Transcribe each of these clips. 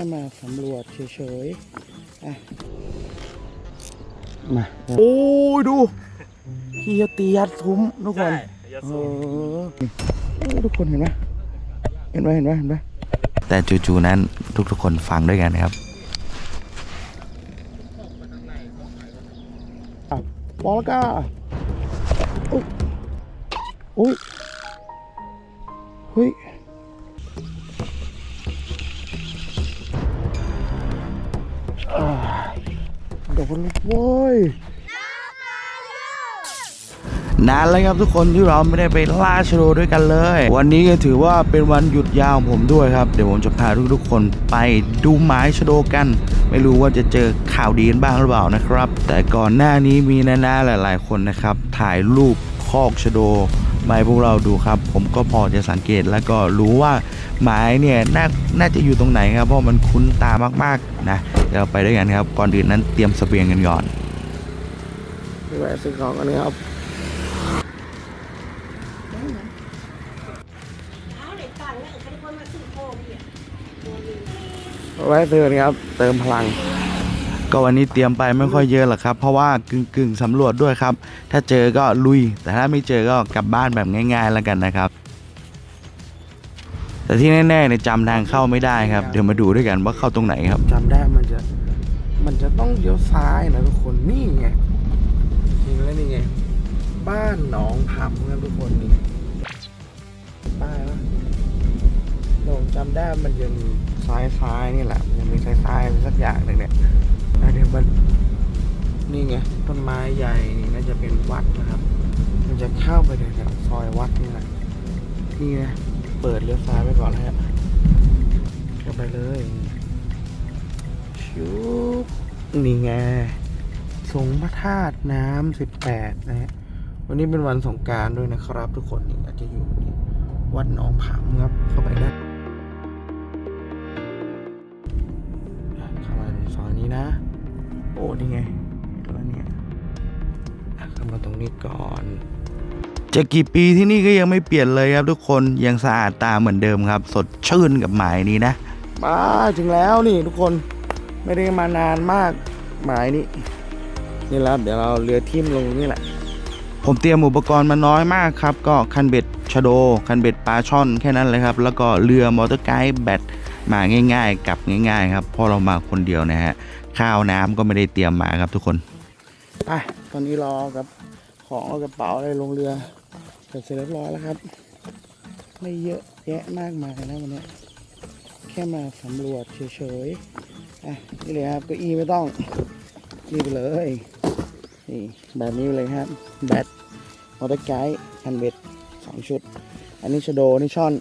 แค่มาสำรวจเฉยๆอะมาโอ้ยดูเฮียตียัดซุ้มทุกคนยาเอสูบอโอ้ทุกคนเห็นไหมเห็นไหมเห็นไหมเห็นไหมแต่จู่ๆนั้นทุกๆคนฟังด้วยกันนะครับบอลก้าอุ๊ยอุ้ยเฮ้ย โดนแล้วเว้ยนานแล้วครับทุกคนที่เราไม่ได้ไปล่าชโดด้วยกันเลย วันนี้ก็ถือว่าเป็นวันหยุดยาวของผมด้วยครับ เดี๋ยวผมจะพาทุกๆคนไปดูไม้ชโดกัน ไม่รู้ว่าจะเจอข่าวดีกันบ้างหรือเปล่านะครับ แต่ก่อนหน้านี้มีนาๆหลาย ๆ คนนะครับ ถ่ายรูปคอกชโดมาให้พวกเราดูครับ ผมก็พอจะสังเกตแล้วก็รู้ว่าไม้เนี่ยนาน่าจะอยู่ตรงไหนครับเพราะมันคุ้นตามากๆนะ เดี๋ยวเราไปด้วยกันครับ ก่อนอื่นนั้นเตรียมเสบียงกันก่อนไปแวะซื้อของกันนะครับเอาเด็กต่างเนี่ยเป็นคนมาซื้อโคมเนี่ยแวะซื้อกันครับ เติมพลัง ก็วันนี้เตรียมไปไม่ค่อยเยอะหรอกครับ เพราะว่ากึ่งกึ่งๆสำรวจด้วยครับ ถ้าเจอก็ลุย แต่ถ้าไม่เจอก็กลับบ้านแบบง่าย ๆ แล้วกันนะครับ แต่ที่แน่ๆเนี่ยจำทางเข้าไม่ได้ครับ เดี๋ยวมาดูด้วยกันว่าเข้าตรงไหนครับ จำได้มันจะมันจะต้องเลี้ยวซ้ายนะทุกคนนี่ไงจริงแล้วนี่ไง บ้านหนองผำนะทุกคนนี่ป้ายวะผมจำได้มันจะมีซ้ายซ้ายๆนี่แหละมันจะมีซ้ายซ้ายๆสักอย่างหนึ่งเนี่ยอะเดี๋ยวมันนี่ไงต้นไม้ใหญ่นี่น่าจะเป็นวัดนะครับ มันจะเข้าไปในแถวซอยวัดนี่แหละนี่นะ เปิดเลี้ยวซ้ายไปก่อนนะฮะเข้าไปเลยชุบนี่ไงสงพระธาตุน้ำสิบแปดนะฮะวันนี้เป็นวันสงการด้วยนะครับ ทุกคนนี่อาจจะอยู่วัดหนองผามครับเข้าไปได้เข้ามาในซอยนี้นะ โอ้นี่ไงแล้วเนี่ยเข้ามาตรงนี้ก่อน จะกี่ปีที่นี่ก็ยังไม่เปลี่ยนเลยครับทุกคนยังสะอาดตาเหมือนเดิมครับ สดชื่นกับหมายนี้นะมาถึงแล้วนี่ทุกคนไม่ได้มานานมากหมายนี้นี่แล้วเดี๋ยวเราเรือทิ่มลงนี่แหละ ผมเตรียมอุปกรณ์มาน้อยมากครับ ก็คันเบ็ดชะโด คันเบ็ดปลาช่อนแค่นั้นเลยครับ แล้วก็เรือมอเตอร์ไกด์แบตมาง่าย ๆ กลับง่าย ๆ ครับเพราะเรามาคนเดียวนะฮะข้าวน้ำก็ไม่ได้เตรียมมาครับทุกคนไปตอนนี้รอกับของเอากระเป๋าอะไรลงเรือ เสร็จเรียบร้อยแล้วครับ ไม่เยอะแยะมากมายนะวันนี้แค่มาสำรวจเฉยๆอะนี่เลยครับเก็อีไม่ต้องนี่ไปเลยนี่แบบนี้เลยครับแบตมอเตอร์ไกด์คันเบ็ดสองชุด อันนี้ชโดนี่ช่อน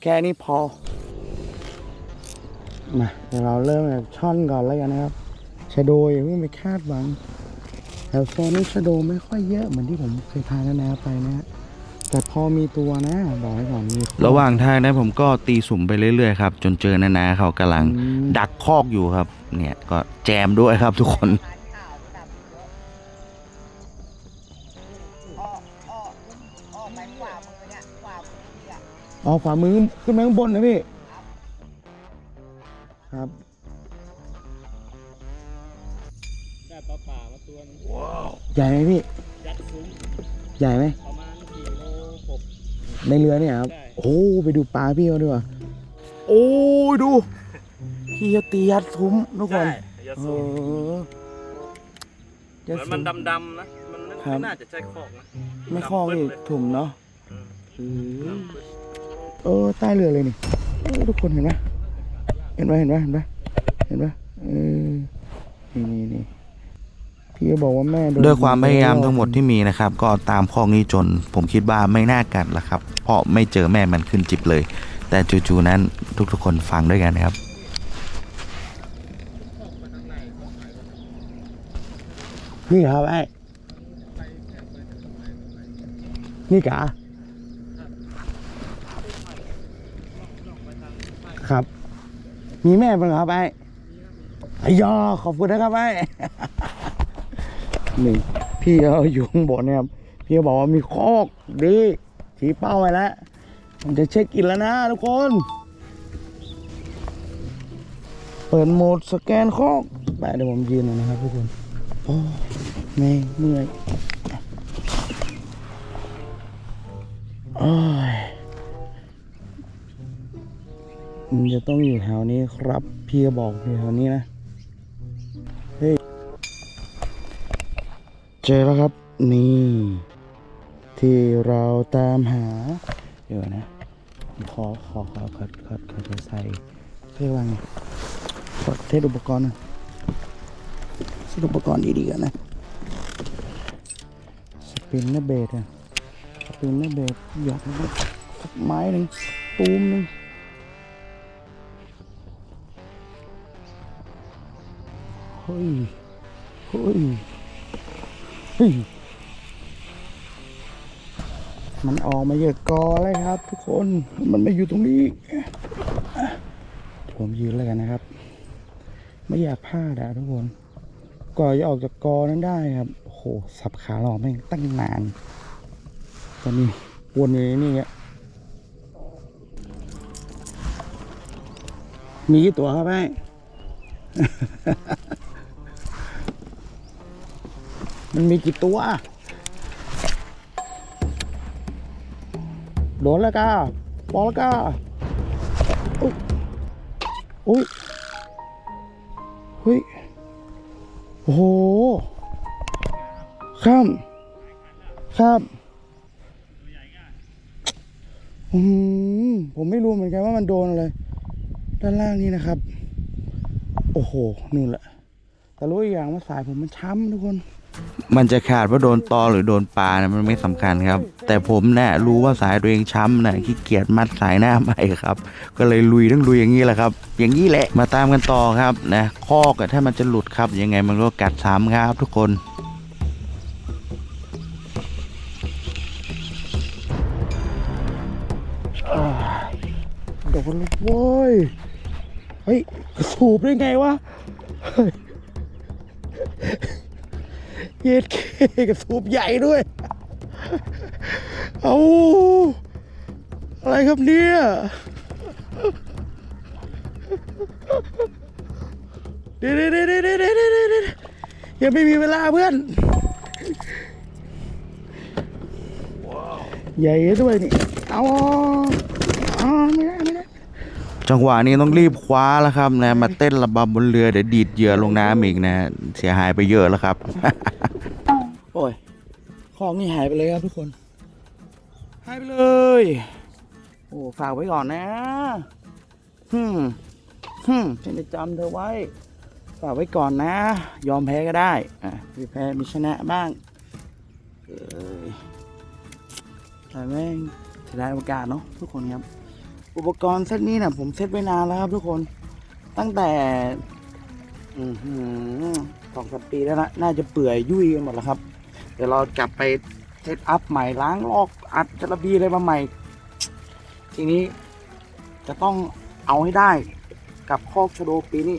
แค่นี้พอ มาเดี๋ยวเราเริ่มจากช่อนก่อนแล้วกันนะครับชโดอย่าเพิ่งไปคาดหวังแถวโซนนี้ชโดไม่ค่อยเยอะเหมือนที่ผมเคยพานานาไปนะฮะ แต่พอมีตัวนะบอกไว้ก่อนมีระหว่างทางนั้นผมก็ตีสุ่มไปเรื่อยๆครับ จนเจอนานาเขากำลังอืมดักคอกอยู่ครับ เนี่ยก็แจมด้วยครับทุกคนอ๋อขวามือขึ้นไปข้างบนนะพี่ ครับได้ปลาป่ามาตัวหนึงใหญ่ไหมพี่ยัดซุ้มใหญ่ไหม ในเรือเนี่ยครับได้โอ้ไปดูปลาพี่เขาดีกว่าโอ้ยดูพี่จะตียัดซุ้มทุกคนได้ยาเอสูบอเหมือนมันดำๆนะ มันไม่ครับไม่น่าจะใช่คอกนะ ไม่คล้องดำพี่ปึ๊ดเลยถุ่มเนาะอืมเออดำปึ๊ดเออใต้เรือเลยนี่เออทุกคนเห็นไหมเห็นไหมเห็นไหมเห็นไหมเห็นไหมเออนี่นี่นี่ พี่ก็บอกว่าแม่โนด้วยความพยายามยิงทั้งหมดที่มีนะครับ ก็ตามข้อนี้จน ผมคิดว่าไม่น่ากัดละครับ เพราะไม่เจอแม่มันขึ้นจิบเลย แต่จู่ๆนั้นทุกๆคนฟังด้วยกันนะครับ นี่ครับไอ้นี่กะครับ มีแม่เป็นครับไอ้ไอ้ยอขอบคุณนะครับไอ้ นี่พี่เขาอยู่ข้างบนเนี่ยครับพี่เขาบอกว่ามีคอกดีชี้เป้าไว้แล้วผมจะเช็คอินแล้วนะทุกคน เปิดโหมดสแกนคอกไปเดี๋ยวผมยืนหน่อยนะครับทุกคนโอ้แม่เมื่อยโอ้ยมันจะต้องอยู่แถวนี้ครับ พี่บอกอยู่แถวนี้นะ เจอแล้วครับ นี่ ที่เราตามหา เดี๋ยวนะ ขอขอขอขอขอขอจะใส่เรียกว่าไงขอเทสอุปกรณ์น่อยเทสอุปกรณ์ดีๆกันนะ สปินเนอร์เบดอะสปินเนอร์เบดหยอดไปสักไม้หนึ่งตูมหนึ่งเฮ้ยเฮ้ย มันออกมาเยอะกอเลยครับ ทุกคน มันไม่อยู่ตรงนี้ ผมยืนแล้วกันนะครับ ไม่อยากพลาดอะทุกคนก่อนจะออกจากกอนั้นได้ครับโอ้โห สับขาหลอกแม่งตั้งนาน ตอนนี้วนอยู่ในนี่มีกี่ตัวครับแม่ มันมีกี่ตัว โดนแล้วก้าบอลแล้วก้าอุ๊ยอุ้ยเฮ้ย โอ้โห ข้าม ข้ามอืมผมไม่รู้เหมือนกันว่ามันโดนอะไร ด้านล่างนี้นะครับ โอ้โหนู่นแหละ แต่รู้อีกอย่างว่าสายผมมันช้ำทุกคน มันจะขาดว่าโดนตอหรือโดนปลานะมันไม่สำคัญครับ แต่ผมเนี่ยรู้ว่าสายตัวเองช้ำนะขี้เกียจมัดสายหน้าใหม่ครับ ก็เลยลุยต้องลุยอย่างนี้แหละครับ อย่างนี้แหละมาตามกันต่อครับนะคอกอถ้ามันจะหลุดครับยังไงมันก็กัดซ้ำครับทุกคนโดนลูกโว้ยเฮ้ยสูบได้ไงวะ เย็ดเคกระสูบใหญ่ด้วย เอาอะไรครับเนี่ยเดี๋ยวเดี๋ยวเดี๋ยวเดี๋ยวเดี๋ยวยังไม่มีเวลาเพื่อนใหญ่ด้วยนี่ เอาอ๋อไม่ได้ จังหวะนี้ต้องรีบคว้าแล้วครับนะมาเต้นระบำบนเรือเดี๋ยวดีดเหยื่อลงน้ำอีกนะ เสียหายไปเยอะแล้วครับ โอ้ยของนี่หายไปเลยครับทุกคน หายไปเลย โอ้ฝากไว้ก่อนนะฮึมฮึมฉันจะจำเธอไว้ ฝากไว้ก่อนนะ ยอมแพ้ก็ได้ อะมีแพ้มีชนะบ้างเอ้ยแต่แม่งเสียดายโอกาสเนาะทุกคนครับ อุปกรณ์เซตนี้นะผมเซตไว้นานแล้วครับทุกคนตั้งแต่สองสามปีแล้วนะน่าจะเปื่อยยุ่ยกันหมดแล้วครับ เดี๋ยวเรากลับไปเซตอัพใหม่ล้างลอกอัดจระบีอะไรมาใหม่ ทีนี้จะต้องเอาให้ได้กับคอกชะโดปีนี้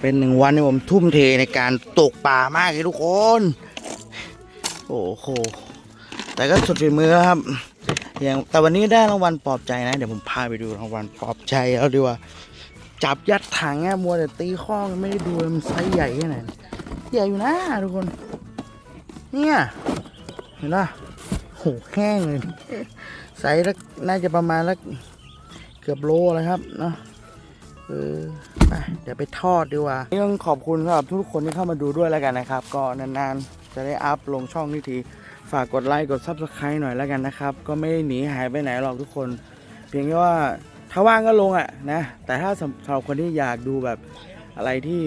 เป็นหนึ่งวันที่ผมทุ่มเทในการตกป่ามากเลยทุกคน โอ้โห แต่ก็สุดฝีมือครับ ย่างแต่วันนี้ได้รางวัลปลอบใจนะ เดี๋ยวผมพาไปดูรางวัลปลอบใจแล้วดีกว่า จับยัดถังอะมัวแต่ตีข้องไม่ได้ดูมันไซส์ใหญ่แค่ไหนใหญ่อยู่นะทุกคน เนี่ยเห็นปะโหแห้งเลยไซส์ละน่าจะประมาณละเกือบโลแล้วครับเนาะเออไปเดี๋ยวไปทอดดีกว่าต้องขอบคุณสำหรับทุกคนที่เข้ามาดูด้วยแล้วกันนะครับ ก็นานๆจะได้อัพลงช่องนี้ที ฝากกดไลค์กด Subscribe หน่อยแล้วกันนะครับ ก็ไม่หนีหายไปไหนหรอกทุกคน เพียงแค่ว่าถ้าว่างก็ลงอะนะ แต่ถ้าสำสำหรับคนที่อยากดูแบบอะไรที่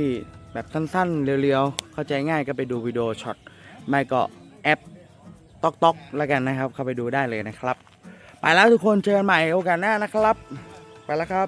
แบบสั้นๆ เรียวๆ เข้าใจง่ายก็ไปดูวิดีโอช็อตไม่ก็แอปต๊อกต๊อกแล้วกันนะครับ เข้าไปดูได้เลยนะครับ ไปแล้วทุกคนเจอกันใหม่โอกาสหน้านะครับ ไปแล้วครับ